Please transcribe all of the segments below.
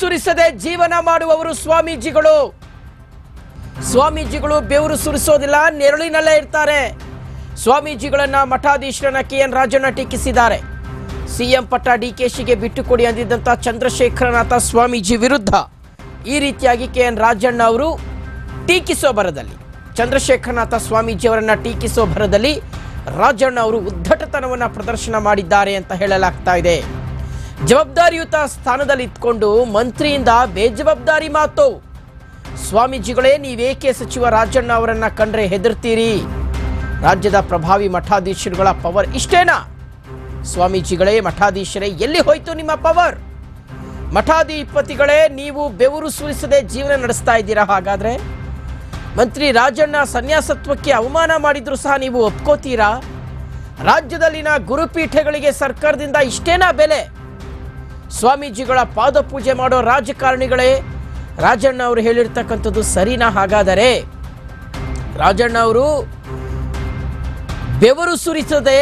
ಸುರಿಸದೆ ಜೀವನ ಮಾಡುವವರು ಸ್ವಾಮೀಜಿಗಳು. ಸ್ವಾಮೀಜಿಗಳು ಬೆವರು ಸುರಿಸೋದಿಲ್ಲ, ನೆರಳಿನಲ್ಲೇ ಇರ್ತಾರೆ. ಸ್ವಾಮೀಜಿಗಳನ್ನ ಮಠಾಧೀಶರನ್ನ ಕೆ ಎನ್ ರಾಜಣ್ಣ ಟೀಕಿಸಿದ್ದಾರೆ. ಸಿಎಂ ಪಟ್ಟ ಡಿ ಕೆ ಶಿಗೆ ಬಿಟ್ಟುಕೊಡಿ ಅಂದಿದ್ದಂಥ ಚಂದ್ರಶೇಖರನಾಥ ಸ್ವಾಮೀಜಿ ವಿರುದ್ಧ ಈ ರೀತಿಯಾಗಿ ಕೆ ಎನ್ ರಾಜಣ್ಣ ಅವರು ಟೀಕಿಸೋ ಭರದಲ್ಲಿ, ಚಂದ್ರಶೇಖರನಾಥ ಸ್ವಾಮೀಜಿಯವರನ್ನ ಟೀಕಿಸೋ ಭರದಲ್ಲಿ ರಾಜಣ್ಣ ಅವರು ಉದ್ದಟತನವನ್ನ ಪ್ರದರ್ಶನ ಮಾಡಿದ್ದಾರೆ ಅಂತ ಹೇಳಲಾಗ್ತಾ ಇದೆ. ಜವಾಬ್ದಾರಿಯುತ ಸ್ಥಾನದಲ್ಲಿ ಇದ್ಕೊಂಡು ಮಂತ್ರಿಯಿಂದ ಬೇಜವಾಬ್ದಾರಿ ಮಾತು. ಸ್ವಾಮೀಜಿಗಳೇ, ನೀವೇಕೆ ಸಚಿವ ರಾಜಣ್ಣ ಅವರನ್ನ ಕಂಡ್ರೆ ಹೆದರ್ತೀರಿ? ರಾಜ್ಯದ ಪ್ರಭಾವಿ ಮಠಾಧೀಶರುಗಳ ಪವರ್ ಇಷ್ಟೇನಾ? ಸ್ವಾಮೀಜಿಗಳೇ, ಮಠಾಧೀಶರೇ, ಎಲ್ಲಿ ಹೋಯ್ತು ನಿಮ್ಮ ಪವರ್? ಮಠಾಧಿಪತಿಗಳೇ, ನೀವು ಬೆವರು ಸುರಿಸದೆ ಜೀವನ ನಡೆಸ್ತಾ ಇದ್ದೀರಾ ಹಾಗಾದ್ರೆ? ಮಂತ್ರಿ ರಾಜಣ್ಣ ಸನ್ಯಾಸತ್ವಕ್ಕೆ ಅವಮಾನ ಮಾಡಿದ್ರು ಸಹ ನೀವು ಒಪ್ಕೋತೀರಾ? ರಾಜ್ಯದಲ್ಲಿನ ಗುರುಪೀಠಗಳಿಗೆ ಸರ್ಕಾರದಿಂದ ಇಷ್ಟೇನಾ ಬೆಲೆ? ಸ್ವಾಮೀಜಿಗಳ ಪಾದಪೂಜೆ ಮಾಡೋ ರಾಜಕಾರಣಿಗಳೇ, ರಾಜಣ್ಣ ಅವರು ಹೇಳಿರ್ತಕ್ಕಂಥದ್ದು ಸರಿನಾ ಹಾಗಾದರೆ? ರಾಜಣ್ಣ ಅವರು, ಬೆವರು ಸುರಿಸದೆ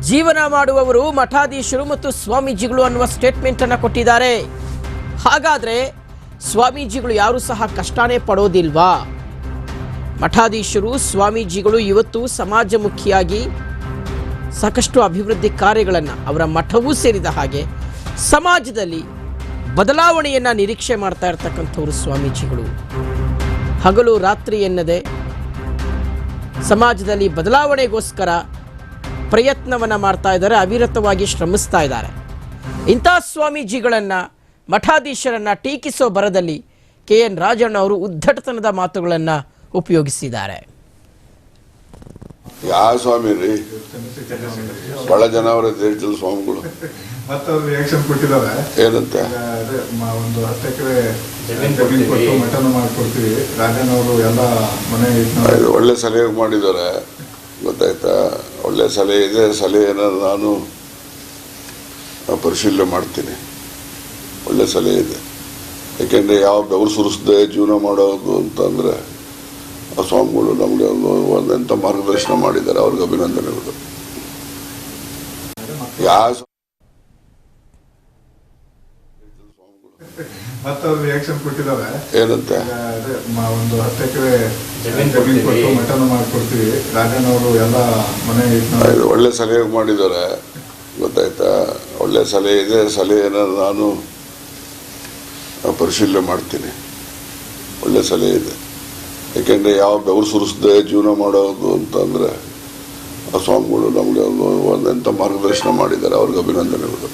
ಜೀವನ ಮಾಡುವವರು ಮಠಾಧೀಶರು ಮತ್ತು ಸ್ವಾಮೀಜಿಗಳು ಅನ್ನುವ ಸ್ಟೇಟ್ಮೆಂಟ್ ಅನ್ನು ಕೊಟ್ಟಿದ್ದಾರೆ. ಹಾಗಾದ್ರೆ ಸ್ವಾಮೀಜಿಗಳು ಯಾರು ಸಹ ಕಷ್ಟನೇ ಪಡೋದಿಲ್ವಾ? ಮಠಾಧೀಶರು, ಸ್ವಾಮೀಜಿಗಳು ಇವತ್ತು ಸಮಾಜಮುಖಿಯಾಗಿ ಸಾಕಷ್ಟು ಅಭಿವೃದ್ಧಿ ಕಾರ್ಯಗಳನ್ನು ಅವರ ಮಠವೂ ಸೇರಿದ ಹಾಗೆ ಸಮಾಜದಲ್ಲಿ ಬದಲಾವಣೆಯನ್ನು ನಿರೀಕ್ಷೆ ಮಾಡ್ತಾ ಇರ್ತಕ್ಕಂಥವ್ರು ಸ್ವಾಮೀಜಿಗಳು. ಹಗಲು ರಾತ್ರಿ ಎನ್ನದೆ ಸಮಾಜದಲ್ಲಿ ಬದಲಾವಣೆಗೋಸ್ಕರ ಪ್ರಯತ್ನವನ್ನು ಮಾಡ್ತಾ ಇದ್ದಾರೆ, ಅವಿರತವಾಗಿ ಶ್ರಮಿಸ್ತಾ ಇದ್ದಾರೆ. ಇಂಥ ಸ್ವಾಮೀಜಿಗಳನ್ನು, ಮಠಾಧೀಶರನ್ನು ಟೀಕಿಸೋ ಬರದಲ್ಲಿ ಕೆ ಎನ್ ರಾಜಣ್ಣ ಅವರು ಉದ್ಧಟತನದ ಮಾತುಗಳನ್ನು ಉಪಯೋಗಿಸಿದ್ದಾರೆ. ಯಾವ ಸ್ವಾಮಿ ರೀ? ಬಹಳ ಜನ ಅವರ ಹೇಳ್ತಿಲ್ಲ ಸ್ವಾಮಿಗಳು. ಮತ್ತೆ ಅವ್ರು ರಿಯಾಕ್ಷನ್ ಕೊಟ್ಟಿದ್ದಾರೆ. ಏನಂತೆ? ಮ- ಒಂದು ಹತ್ತು ಎಕರೆ ಮಟನ್ ಮಾಡ್ಕೊಡ್ತೀವಿ. ಎಲ್ಲ ಮನೆ ಇದು ಒಳ್ಳೆ ಸಲಹೆ ಮಾಡಿದ್ದಾರೆ. ಗೊತ್ತಾಯ್ತಾ? ಒಳ್ಳೆ ಸಲಹೆ ಇದೆ ಸಲಹೆನ ನಾನು ಪರಿಶೀಲನೆ ಮಾಡ್ತೀನಿ. ಒಳ್ಳೆ ಸಲಹೆ ಇದೆ. ಯಾಕೆಂದ್ರೆ ಯಾವ ಬೆವರು ಸುರಿಸದೆ ಜೀವನ ಮಾಡೋದು ಅಂತಂದ್ರೆ ಆ ಸ್ವಾಮಿಗಳು ನಮಗೆ ಒಂದು ಒಂದೆಂಥ ಮಾರ್ಗದರ್ಶನ ಮಾಡಿದ್ದಾರೆ ಅವ್ರಿಗೆ ಅಭಿನಂದನೆಗಳು. ಯಾವ ಸ್ವಾಮಿ- ಮತ್ತೆ ಅವ್ರು ರಿಯಾಕ್ಷನ್ ಕೊಟ್ಟಿದ್ದಾರೆ ಏನಂತೆ ಒಂದು ಹತ್ತು ಎಕರೆ ಜಮೀನು ಕೊಟ್ಟು ಮಟನ್ ಮಾಡ್ಕೊಡ್ತೀವಿ. ರಾಜನ್ ಅವರು ಎಲ್ಲ ಮನೆ ಇದು ಒಳ್ಳೆ ಸಲಹೆ ಮಾಡಿದ್ದಾರೆ. ಗೊತ್ತಾಯ್ತಾ? ಒಳ್ಳೆ ಸಲಹೆ ಇದೆ ಸಲಹೆಯನ್ನು ನಾನು ಪರಿಶೀಲನೆ ಮಾಡ್ತೀನಿ. ಒಳ್ಳೆ ಸಲಹೆ ಇದೆ. ಯಾಕೆಂದ್ರೆ ಯಾವ ಬೆವರು ಸುರಿಸದೆ ಜೀವನ ಮಾಡೋದು ಅಂತಂದ್ರೆ ಆ ಸ್ವಾಮಿಗಳು ನಮಗೆ ಒಂದು ಒಂದೆಂಥ ಮಾರ್ಗದರ್ಶನ ಮಾಡಿದ್ದಾರೆ, ಅವ್ರಿಗೆ ಅಭಿನಂದನೆಗಳು.